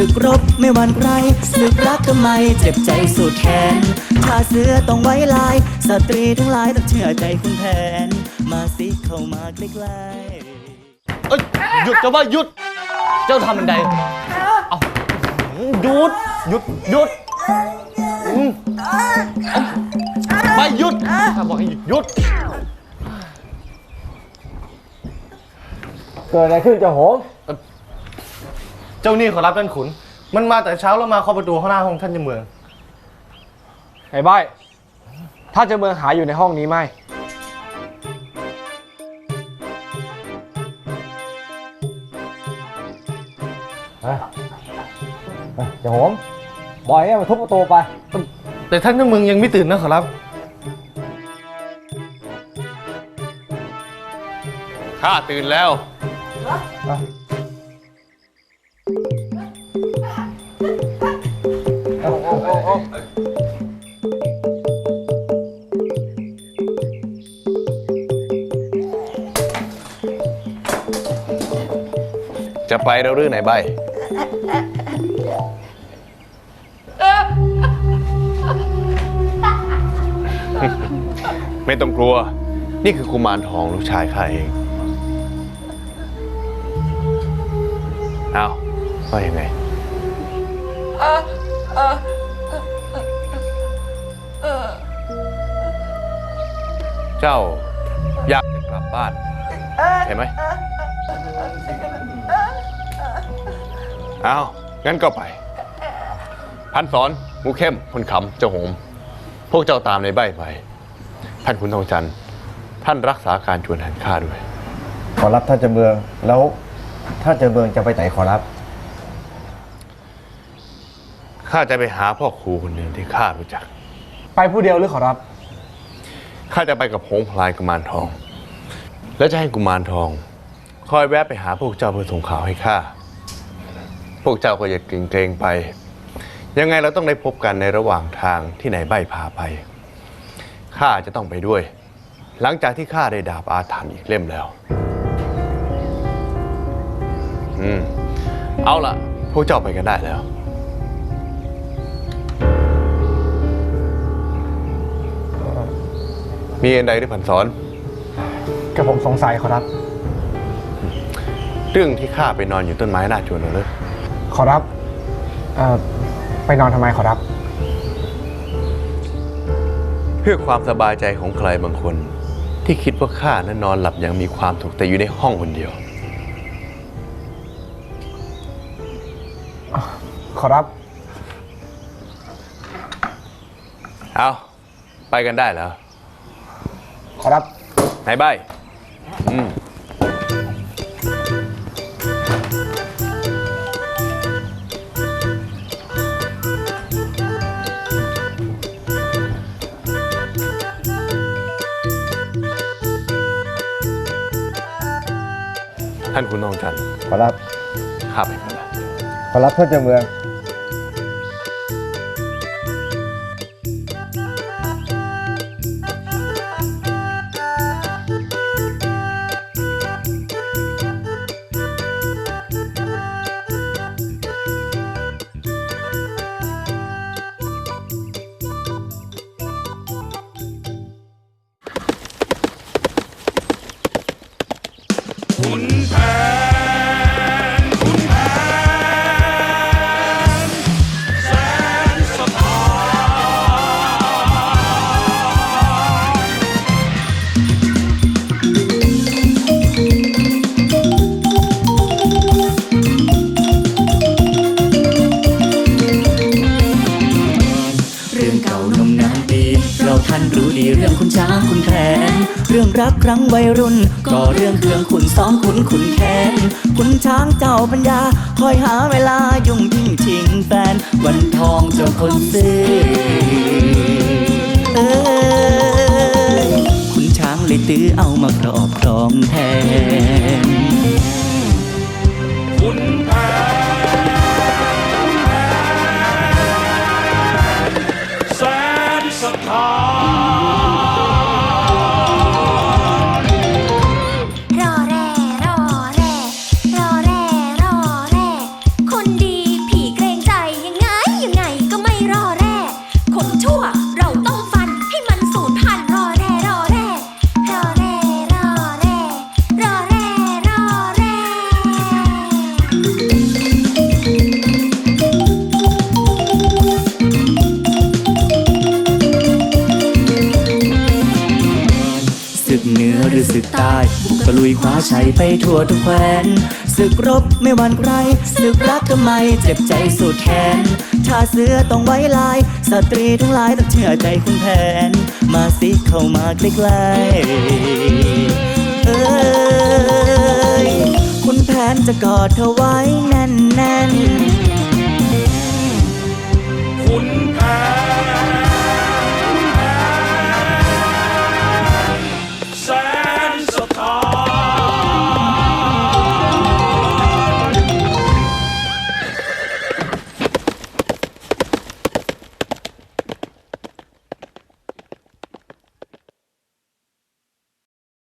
ศึกรบไม่หวั่นใครศึกรักทำไมเจ็บใจสุดแขนถ้าเสือต้องไว้ลาย สตรีทั้งหลายต้องเชื่อใจคุณแผน มาสิเข้ามาใกล้ๆเอ้ยหยุดจะว่าหยุด เจ้าทำมันใดเอาหยุดหยุดหยุดอืมไม่หยุดข้าบอกให้หยุดหยุดเกิดอะไรขึ้นเจ้าโหง เจ้านี่ขอรับท่านขุน มันมาแต่เช้าแล้วมาเคาะประตูข้างหน้าห้องท่านเจ้าเมือง ไอ้ใบ้อยถ้าเจะเมืองหาอยู่ในห้องนี้ไหมเฮ้ยเฮ้ยเจ้าโหงบอยเนี่ยมาทุบประตูไป แต่ท่านเจ้าเมืองยังไม่ตื่นนะขอรับ ข้าตื่นแล้ว จะไปเราหรือไหนใบ ไม่ต้องกลัว นี่คือกุมารทองลูกชายข้าเอง เอาว่ายังไง เจ้าอยากจะกลับบ้านใช่ไหมเอางั้นก็ไป พันสอนหมูเข้มคนขำเจ้าหงพวกเจ้าตามในใบไป ท่านขุนทองจันทร์ท่านรักษาการชวนหันข้าด้วย ขอรับท่านเจ้าเมืองแล้วท่านเจ้าเมืองจะไปไหนขอรับ ข้าจะไปหาพ่อครูคนหนึ่งที่ข้ารู้จัก ไปผู้เดียวหรือขอรับ ข้าจะไปกับหงพลายกุมารทอง แล้วจะให้กุมารทอง คอยแวะไปหาพวกเจ้าเพื่อส่งข่าวให้ข้า พวกเจ้าก็อย่าเกรงๆไป ยังไงเราต้องได้พบกันในระหว่างทางที่ไหนใบพาไป ข้าจะต้องไปด้วย หลังจากที่ข้าได้ดาบอาถรรพ์อีกเล่มแล้ว อืม เอาล่ะ พวกเจ้าไปกันได้แล้ว มีอันใดที่ผันสอนกระผมสงสัยขอรับ เรื่องที่ข้าไปนอนอยู่ต้นไม้หน้าจวนน่ะเลยขอรับเอ่อไปนอนทำไมขอรับ เพื่อความสบายใจของใครบางคน ที่คิดว่าข้านั้นนอนหลับอย่างมีความสุขแต่อยู่ในห้องคนเดียว ขอรับ เอาไปกันได้แล้ว ขอรับ ไหนใบอืมท่านคุณทองจันทร์ขอรับข้าไปก่อนละขอรับท่านเจ้าเมือง รักครั้งวัยรุ่น ก็เรื่องเครื่องขุนซ้อมขุนขุนแค้นคุณช้างเจ้าปัญญา คอยหาเวลายุ่งยิ่งชิงแฟน วันทองเจ้าคนซื้อคุณช้างเลยตื้อเอามาครอบครองแทน สึกเหนือหรือสึกตายก็ลุยคว้าชัยไปทั่วทุกแคว้นศึกรบไม่หวั่นใครศึกรักทำไมเจ็บใจสุดแขนถ้าเสือต้องไว้ลาย สตรีทั้งหลายต้องเชื่อใจคุณแผน มาสิเข้ามาใกล้ๆเอ้ยคุณแผนจะกอดเธอไว้แน่นๆ